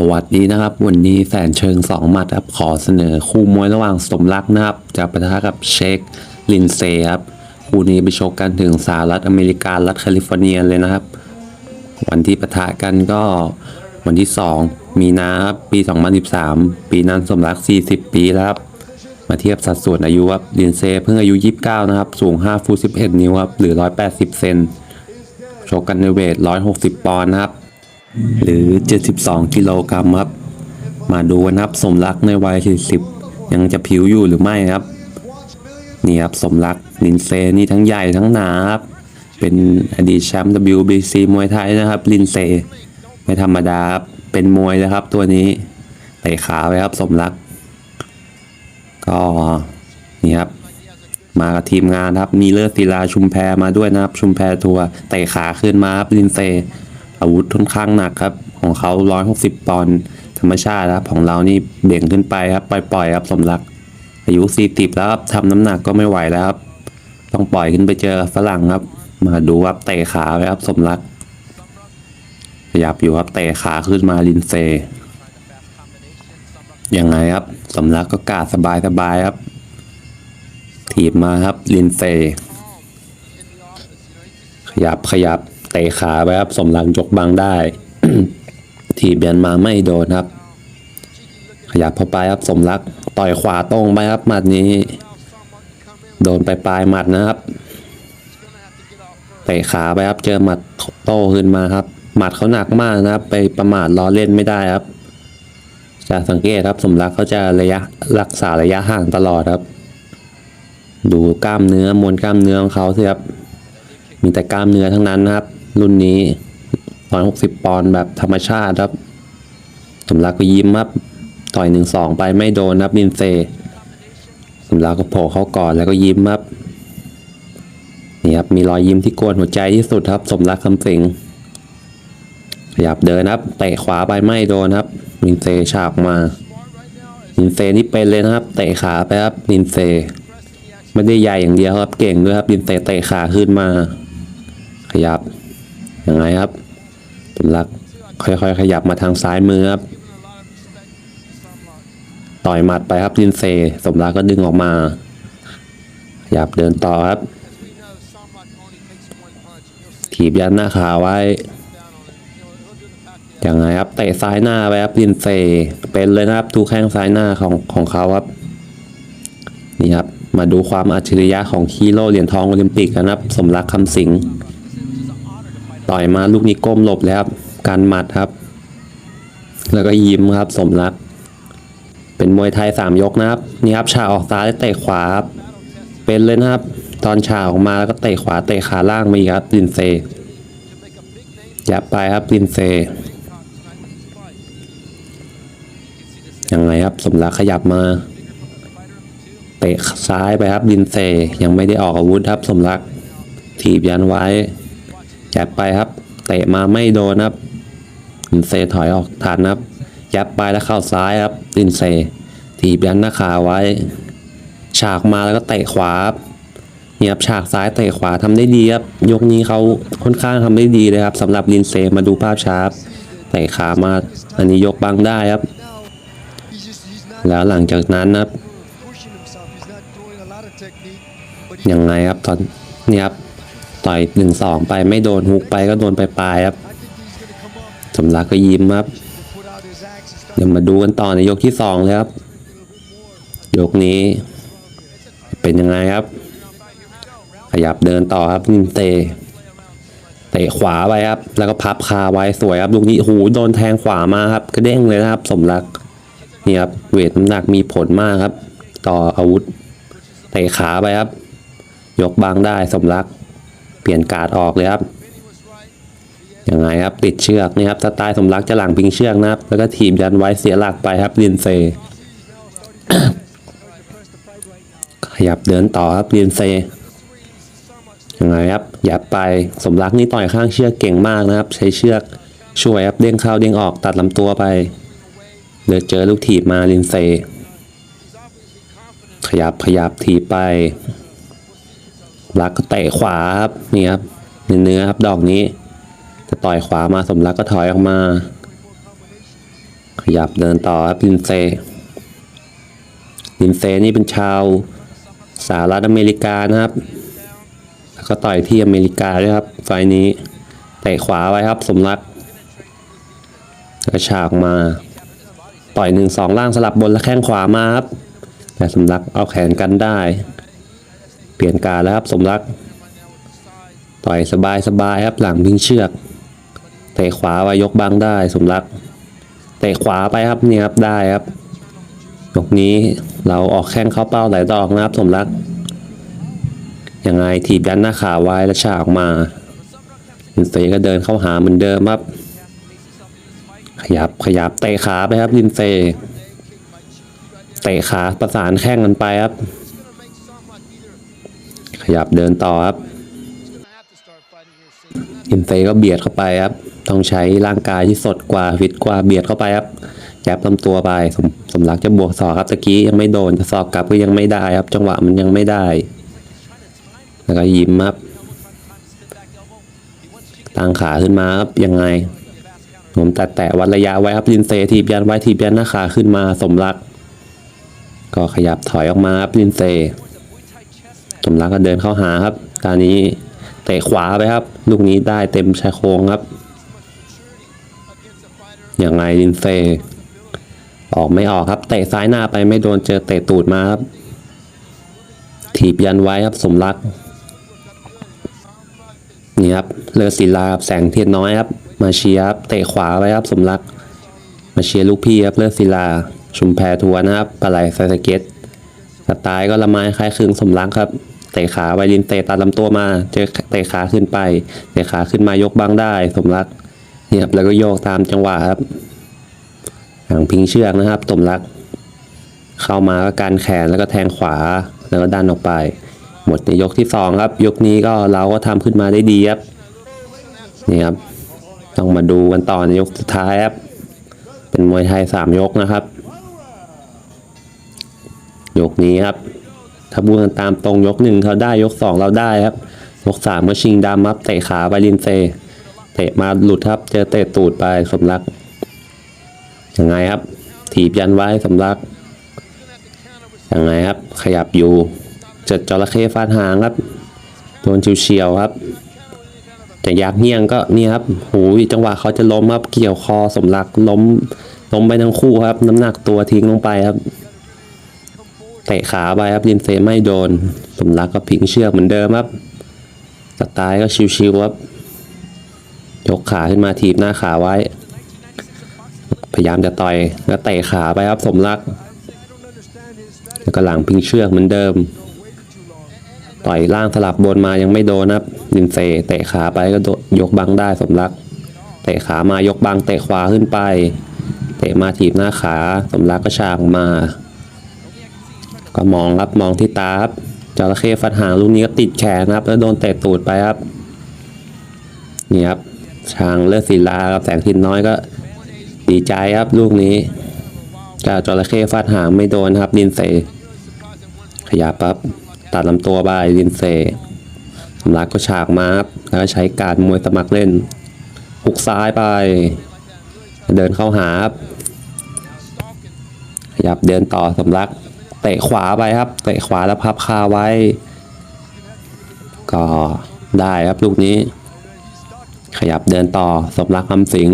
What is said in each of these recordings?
สวัสดีนะครับ วันนี้แสนเชิงสองหมัดครับขอเสนอคู่มวยระหว่างสมรักนะครับจะปะทะกับเชคลินเซครับคู่นี้ไปชกกันถึงสหรัฐอเมริการัฐแคลิฟอร์เนียเลยนะครับ วันที่ปะทะกันก็วันที่ 2 มีนาครับปี 2013 ปีนั้นสมรัก 40 ปีแล้วครับมาเทียบสัดส่วนอายุครับลินเซเพิ่งอายุ 29 นะครับ สูง 5 ฟุต 11 นิ้วครับหรือ 180 เซนชกกันในเวท 160 ปอนด์นะครับ หรือ 72 กิโลกรัมครับ มาดูกันครับสมรักในวัย 40 ยังจะผิวอยู่หรือไม่ครับ นี่ครับสมรักลินเซนี่ทั้งใหญ่ทั้งหนาครับ เป็นอดีตแชมป์ WBC มวยไทยนะครับ ลินเซไม่ธรรมดาครับ เป็นมวยนะครับตัวนี้เตะขาไปครับสมรัก ก็นี่ครับมากับทีมงานครับ มีเลิศศิลาชุมแพมาด้วยนะครับ ชุมแพทัวร์เตะขาขึ้นมาครับลินเซ อาวุธค่อนข้างหนักครับ ของเขา 160 ปอนด์ธรรมชาติครับของเรานี่เบ่งขึ้นไปครับปล่อยๆครับสมรัก อายุ 40 แล้วครับทำน้ำหนักก็ไม่ไหวแล้วครับ ต้องปล่อยขึ้นไปเจอฝรั่งครับ มาดูครับเตะขาไปครับสมรักขยับอยู่ครับเตะขาขึ้นมาลินเซยังไงครับสมรักก็กาดสบายๆครับถีบมาครับลินเซขยับขยับ เตะขาไปครับสมรักยกบังได้ถีบยันมาไม่โดนครับ ขยับเข้าไปครับสมรักต่อยขวาตรงไปครับหมัดนี้ โดนไปปลายหมัดนะครับเตะขาไปครับเจอหมัดโต้ขึ้นมาครับ หมัดเขาหนักมากนะครับ ไปประมาทล้อเล่นไม่ได้ครับจะสังเกตครับสมรักเขาจะระยะรักษาระยะห่างตลอดครับ ดูกล้ามเนื้อมวลกล้ามเนื้อของเขาสิครับ มีแต่กล้ามเนื้อทั้งนั้นนะครับ รุ่นนี้160ปอนด์แบบธรรมชาติครับ สมรักก็ยิ้มครับ ต่อยหนึ่งสองไปไม่โดนครับลินเซ สมรักก็โผล่เข้าก่อนแล้วก็ยิ้มครับ นี่ครับ มีรอยยิ้มที่กวนหัวใจที่สุดครับ สมรักคำสิงขยับเดินครับ เตะขวาไปไม่โดนครับลินเซฉากมาลินเซนี่เป็นเลยนะครับ เตะขาไปครับลินเซไม่ได้ใหญ่อย่างเดียวครับ เก่งด้วยครับลินเซเตะขาขึ้นมา ขยับ ยังไงครับสมรักค่อยๆ ขยับมาทางซ้ายมือครับ ต่อยหมัดไปครับลินเซ สมรักก็ดึงออกมา ขยับเดินต่อครับ ถีบยันหน้าขาไว้ยังไงครับเตะซ้ายหน้าไปครับลินเซ เป็นเลยนะครับทุกแข้งซ้ายหน้าของของเขาครับ นี่ครับ มาดูความอัจฉริยะของฮีโร่เหรียญทองโอลิมปิกกันครับ สมรักคำสิง ต่อยมาลูกนี้ก้มหลบแล้วครับ การหมัดครับ แล้วก็ยิ้มครับ สมรัก เป็นมวยไทยสามยกนะครับ นี่ครับฉากออกซ้ายเตะขวาครับเป็นเลยนะครับ ตอนฉากออกมาแล้วก็เตะขวาเตะขาล่างมาอีกครับลินเซยับไปครับลินเซยังไงครับสมรักขยับมาเตะซ้ายไปครับลินเซยังไม่ได้ออกอาวุธครับสมรักถีบยันไว้ ยับไปครับ เตะมาไม่โดนครับลินเซถอยออกทันครับ ยับไปแล้วเข้าซ้ายครับลินเซถีบยันหน้าขาไว้ ฉากมาแล้วก็เตะขวาครับเนี่ยครับฉากซ้ายเตะขวาทำได้ดีครับยกนี้เขาค่อนข้างทำได้ดีเลยครับสำหรับลินเซมาดูภาพช้ารับเตะขามาอันนี้ยกบังได้ครับ แล้วหลังจากนั้นครับยังไงครับตอนนี่ครับ ต่อยหนึ่งสองไปไม่โดนฮุกไปก็โดนไปปลายครับสำลักก็ยิ้มครับ เดี๋ยวมาดูกันต่อในยกที่สองเลยครับ ยกนี้ เป็นยังไงครับ ขยับเดินต่อครับนินเตเตะขวาไปครับ แล้วก็พับคาไว้สวยครับลูกนี้หูโดนแทงขวามาครับกระเด้งเลยนะครับ สมรักนี่ครับเวทน้ำหนักมีผลมากครับ ต่ออาวุธเตะขาไปครับ ยกบางได้สมรัก ปลี่ยนการ์ดออกเลยครับยังไงครับติดเชือกนี่ครับสไตล์สมรักจะหลังพิงเชือกนะครับ แล้วก็ถีบยันไว้เสียหลักไปครับลินเซขยับเดินต่อครับลินเซยังไงครับหยับไปสมรักนี่ต่อยข้างเชือกเก่งมากนะครับ ใช้เชือกช่วยครับเด้งเข้าเด้งออกตัดลำตัวไปเดี๋ยวเจอลูกถีบมาลินเซขยับขยับถีบไป รักก็เตะขวาครับนี่ครับเนื้อครับดอกนี้ จะต่อยขวามาสมรักก็ถอยออกมา ขยับเดินต่อครับลินเซลินเซนี่เป็นชาวสหรัฐอเมริกานะครับ แล้วก็ต่อยที่อเมริกาด้วยครับ ไฟล์นี้เตะขวาไว้ครับ สมรักกระชากมา ต่อยหนึ่งสองล่างสลับบนและแข้งขวามาครับแต่สมรักเอาแขนกันได้ เปลี่ยนการแล้วครับสมรัก ต่อยสบายสบายครับหลังพิงเชือก เตะขวาไว้ยกบังได้ สมรัก เตะขวาไปครับนี่ครับได้ครับยกนี้เราออกแข้งเข้าเป้าหลายดอกนะครับ สมรัก ยังไงถีบยันหน้าขาไว้แล้วฉากออกมาลินเซก็เดินเข้าหาเหมือนเดิมครับ ขยับขยับเตะขาไปครับลินเซเตะขาประสานแข้งกันไปครับ ขยับเดินต่อครับลินเซก็เบียดเข้าไปครับ ต้องใช้ร่างกายที่สดกว่าฟิตกว่าเบียดเข้าไปครับแยบลำตัวไปสมสมรักจะบวกศอกครับตะกี้ยังไม่โดนจะศอกกลับก็ยังไม่ได้ครับ จังหวะมันยังไม่ได้ แล้วก็ยิ้มครับตั้งขาขึ้นมาครับยังไง ผมแตะแตะวัดระยะไว้ครับลินเซทีบยันไว้ทีบยันหน้าขาขึ้นมาสมรัก ก็ขยับถอยออกมาครับลินเซ สมรักก็เดินเข้าหาครับตอนนี้เตะขวาไปครับ ลูกนี้ได้เต็มชายโครงครับยังไงลินเซออกไม่ออกครับ เตะซ้ายหน้าไปไม่โดนเจอเตะตูดมาครับ ถีบยันไว้ครับสมรัก นี่ครับเลอศิลาครับแสงเทียนน้อยครับ มาเชียร์ครับเตะขวาไว้ครับสมรัก มาเชียร์ลูกพี่ครับเลอศิลา ชุมแพทัวร์นะครับปลาไหลไซสเก็ตสไตล์ก็ละไม้คล้ายคลึงสมรักครับ เตะขาไวลินเตะตัดลำตัวมาเจอเตะขาขึ้นไปเตะขาขึ้นมายกบังได้ สมรักนี่ครับแล้วก็โยกตามจังหวะครับหางพิงเชือกนะครับ สมรัก เข้ามาก็การแขนแล้วก็แทงขวาแล้วก็ดันออกไป หมดในยกที่สองครับ ยกนี้ก็เราก็ทำขึ้นมาได้ดีครับนี่ครับต้องมาดูกันต่อในยกสุดท้ายครับ เป็นมวยไทยสามยกนะครับ ยกนี้ครับ ถ้าบูกันตามตรงยกหนึ่งเขาได้ยกสองเราได้ครับ ยกสามก็ชิงดำครับเตะขาไปลินเซ เตะมาหลุดครับ เจอเตะตูดไปสมรักยังไงครับ ถีบยันไว้สมรักยังไงครับ ขยับอยู่เจ็ดจระเข้ฟาดหางครับโดนชิวเฉียวๆครับจะยักเงี่ยงก็นี่ครับหูยจังหวะเขาจะล้มครับเกี่ยวคอสมรักล้มล้มไปทั้งคู่ครับ น้ำหนักตัวทิ้งลงไปครับ เตะขาไปครับลินเซไม่โดน สมรักก็พิงเชือกเหมือนเดิมครับสไตล์ก็ชิวๆครับ ยกขาขึ้นมาถีบหน้าขาไว้ พยายามจะต่อยแล้วเตะขาไปครับสมรัก แล้วก็หลังพิงเชือกเหมือนเดิม ต่อยล่างสลับบนมายังไม่โดนครับลินเซเตะขาไปก็ยกบังได้สมรัก เตะขามายกบังเตะขวาขึ้นไป เตะมาถีบหน้าขา สมรักก็ฉากมา ก็มองครับมองที่ตาครับจระเข้ฟันหางลูกนี้ก็ติดแขนครับ แล้วโดนเตะตูดไปครับนี่ครับช้างเลือดศิลากับแสงทินน้อยก็ดีใจครับลูกนี้จ้าจระเข้ฟาดหางไม่โดนครับลินเซขยับปั๊บตัดลำตัวไปลินเซสำลักก็ฉากมาครับแล้วก็ใช้การมวยสมัครเล่นหุกซ้ายไป เดินเข้าหาครับขยับเดินต่อสำลัก เตะขวาไปครับ เตะขวาแล้วพับคาไว้ ก็ได้ครับลูกนี้ ขยับเดินต่อสมรักคำสิง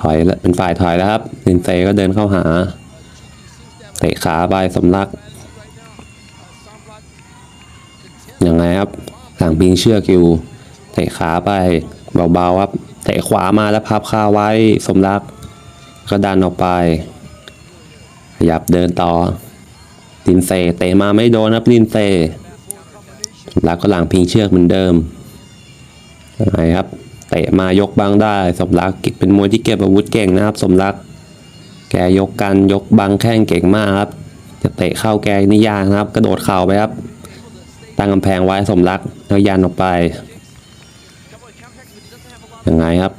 ถอยเป็นฝ่ายถอยแล้วครับลินเซก็เดินเข้าหา เตะขาไปสมรักยังไงครับหลังพิงเชือกอยู่เตะขาไปเบาๆครับเตะขวามาแล้วพับคาไว้สมรักก็ดันออกไปขยับเดินต่อ ลินเซเตะมาไม่โดนครับลินเซสมรักก็หลังพิงเชือกเหมือนเดิมยังไครับเตะมายกบังได้ สมรักเป็นมวยที่เก็บอาวุธเก่งนะครับ สมรัก แกยกกันยกบังแข้งเก่งมากครับจะเตะเข้าแกนี่ยากนะครับ กระโดดเข่าไปครับตั้งกำแพงไว้สมรักแล้วยันออกไปยังไงครับ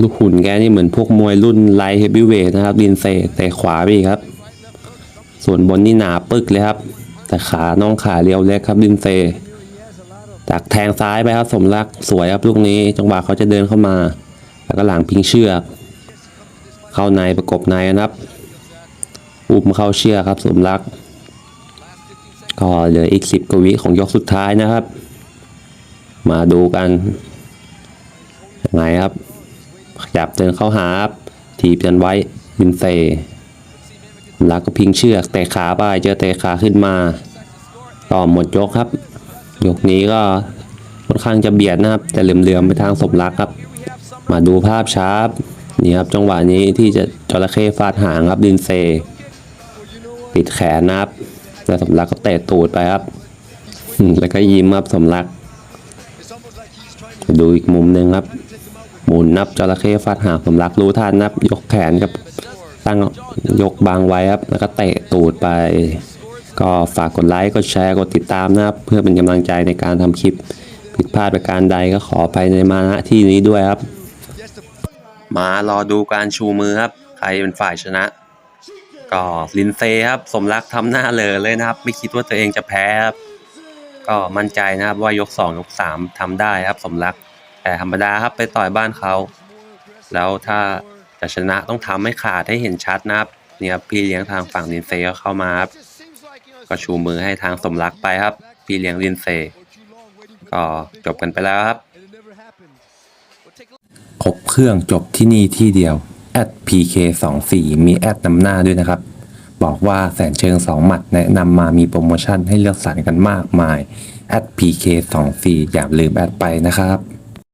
ลูกหุ่นแกนี่เหมือนพวกมวยรุ่นไลท์เฮฟวีเวทนะครับดินเซเตะขวาไปครับ ส่วนบนนี่หนาปึกเลยครับ แต่ขาน้องขาเรียวเล็กครับดินเซจากแทงซ้ายไปครับสมรักสวยครับลูกนี้จังหวะเขาจะเดินเข้ามา แล้วก็หลังพิงเชือก เข้าในประกบในนะครับอุ้มเข้าเชือกครับ สมรัก ก็เหลืออีกสิบกวิของยกสุดท้ายนะครับ มาดูกันยังไงครับขยับเดินเข้าหาครับถีบกันไว้ลินเซ ล้วก็พิงเชือกเตะขาไปเจอเตะขาขึ้นมาก็หมดยกครับ ยกนี้ก็ค่อนข้างจะเบียดนะครับ แต่เหลื่อมๆไปทางสมรักครับ มาดูภาพช้ารับนี่ครับจังหวะนี้ที่จะจระเข้ฟาดหางครับลินเซ ปิดแขนนะครับแล้วสมรักก็เตะตูดไปครับแล้วก็ยิ้มครับสมรัก ดูอีกมุมหนึ่งครับหมุนนับจระเข้ฟาดหางสมรักรู้ทันนับยกแขนกับ ตั้งยกบางไว้ครับ แล้วก็เตะตูดไป ก็ฝากกดไลค์ กดแชร์ กดติดตามนะครับ เพื่อเป็นกำลังใจในการทำคลิป ผิดพลาดประการใดก็ขอไปในมาณที่นี้ด้วยครับ มารอดูการชูมือครับ ใครเป็นฝ่ายชนะ ก็ลินเซครับ สมรักทำหน้าเลอเลยนะครับ ไม่คิดว่าตัวเองจะแพ้ครับ ก็มั่นใจนะครับว่ายก 2 ยก 3ทำได้ครับ สมรัก แต่ธรรมดาครับไปต่อยบ้านเขา แล้วถ้า จะชนะต้องทำให้ขาดให้เห็นชัดนะครับเนี่ยครับพี่เลี้ยงทางฝั่งลินเซก็เข้ามาครับก็ชูมือให้ทางสมรักไปครับ พี่เลี้ยงลินเซก็จบกันไปแล้วครับครบเครื่องจบที่นี่ที่เดียวแอด PK24 มีแอดนำหน้าด้วยนะครับ บอกว่าแสนเชิง2หมัดแนะนำมามีโปรโมชั่นให้เลือกสรรกันมากมายแอด PK24 อย่าลืมแอดไปนะครับ